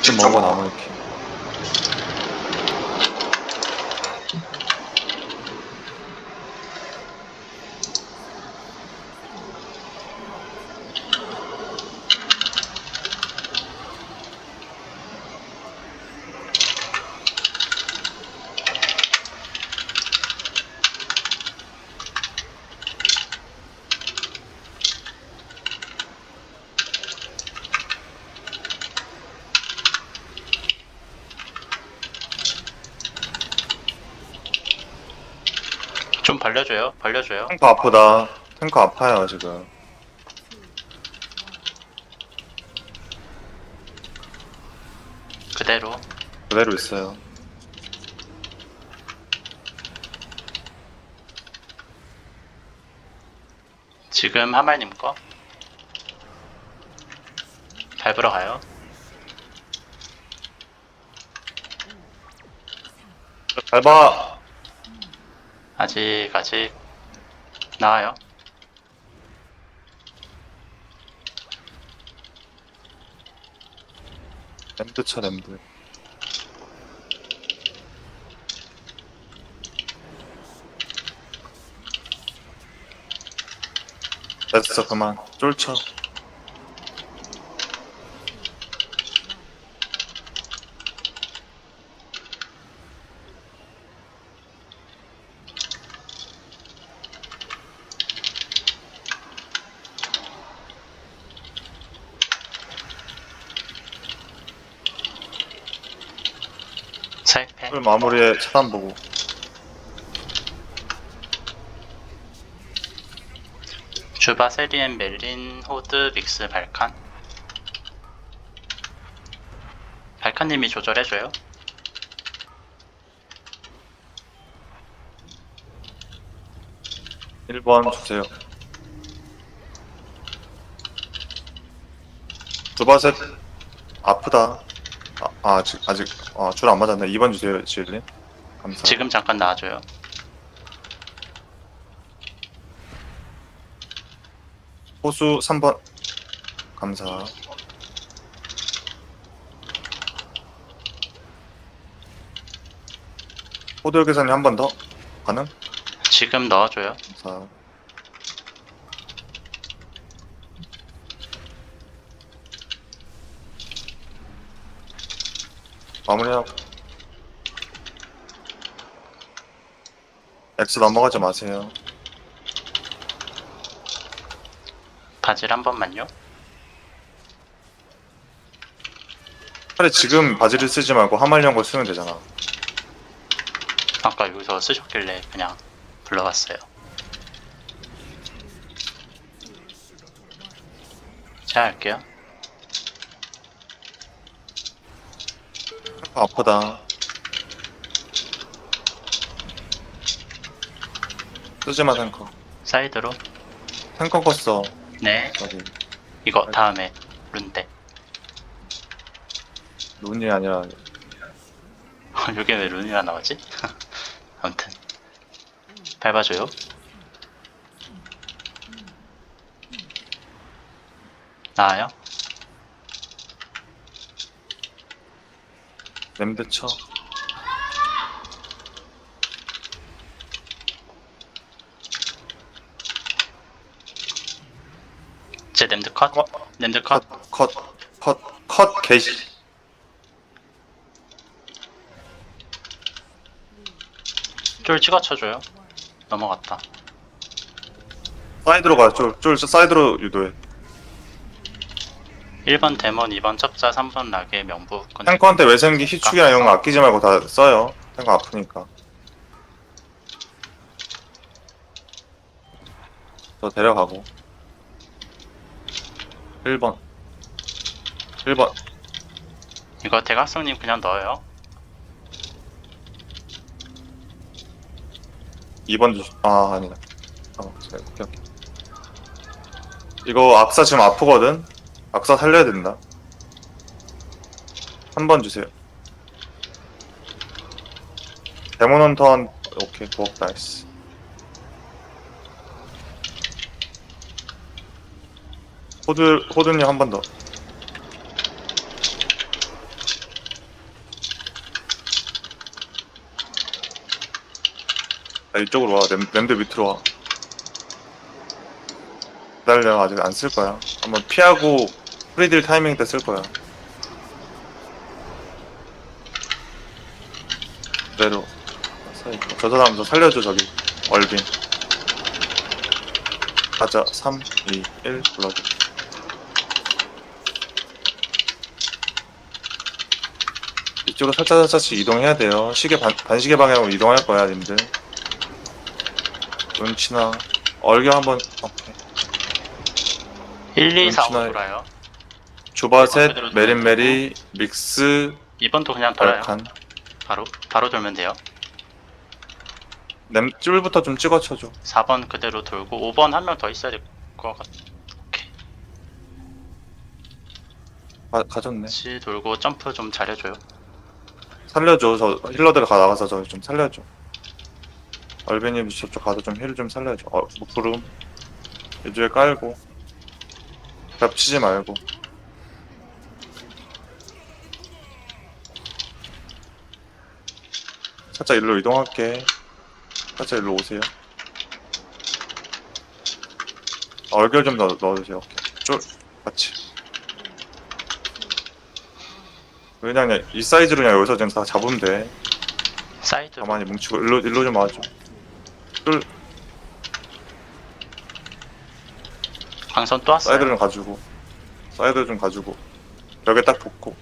좀 먹어 나무 이렇게. 좀 벌려줘요. 벌려줘요. 탱커 아프다. 탱커 아파요 지금. 그대로. 그대로 있어요. 지금 하말님 거. 밟으러 가요. 밟아. 아직 아직 나와요. 램드 쳐 램드. 됐어 그만 쫄쳐 사이펜. 술 마무리에 차단 보고 주바 세리엔 멜린 호드 믹스 발칸. 발칸님이 조절해줘요. 1번 주세요 두바셋 아프다 아, 아, 아직 아직 아, 줄안 맞았네. 2번 주세요 지일린 감사 지금 잠깐 나와줘요. 호수 3번. 감사. 호들 계산이 한 번 더? 가능? 지금 넣어줘요. 감사 마무리하고 X 넘어가지 마세요 바질 한 번만요. 차라리 지금 바지를 쓰지 말고 하말령 걸 쓰면 되잖아 아까 여기서 쓰셨길래 그냥 불러봤어요. 제가 할게요. 아프다 쓰지 마 탱커 사이드로. 탱커 껐어 네. 저기 이거 다음에 룬데. 눈이 아니라 이게 왜 룬이라 나오지? 아무튼 밟아줘요. 나와요. 램드 쳐제 랜드 컷. 어? 랜드 컷. 컷, 컷, 컷, 컷, 개시. 쫄 찍어 쳐줘요. 넘어갔다. 사이드로 가, 쫄, 쫄, 사이드로 유도해. 1번 데몬, 2번 첩자, 3번 라게, 명부. 근데 탱커한테 외생기, 희축이나 이런 거 아끼지 말고 다 써요. 탱커 아프니까. 저 데려가고. 1번. 1번. 이거 대각성님 그냥 넣어요. 2번 주, 아, 아니다. 어, 네, 오케이, 오케이. 이거 악사 지금 아프거든? 악사 살려야 된다. 한 번 주세요. 데몬 헌턴 오케이 부엌 나이스. 호드 호드님 한 번 더. 아, 이쪽으로 와. 냄, 냄새 밑으로 와. 기다려. 아직 안 쓸 거야. 한번 피하고 프리딜 타이밍 때 쓸 거야. 그대로. 저 사람 저 살려줘, 저기. 얼빈. 가자. 3, 2, 1 불러줘. 이쪽으로 살짝 살짝씩 이동해야 돼요. 시계 반, 반시계 방향으로 이동할 거야, 님들. 눈치나 얼겨 한번 오케이. 1, 2, 4, 5 눈치나- 돌아요. 주바셋, 그대로 메린 메리, 믹스, 2번도 그냥 돌아요. 발칸. 바로 바로 돌면 돼요. 냄 쫄부터 좀 찍어 쳐줘. 4번 그대로 돌고 5번 한 명 더 있어야 될것 같이 가, 가졌네. 돌고 점프 좀 잘해줘요. 살려줘. 저 힐러들 가 나가서 저 좀 살려줘. 얼베님 저쪽 가서 좀 힐 좀 살려줘. 어, 부름. 이쪽에 깔고. 겹치지 말고. 살짝 일로 이동할게. 살짝 일로 오세요. 얼결 좀 넣어, 넣어주세요. 오케이. 쫄, 같이. 그냥 이 사이즈로 그냥 여기서 그냥 다 잡으면 돼. 사이드 가만히 뭉치고 일로 일로 좀 와줘. 쫄 광선 또 왔어요. 사이드 좀 가지고 사이드 좀 가지고 벽에 딱 붙고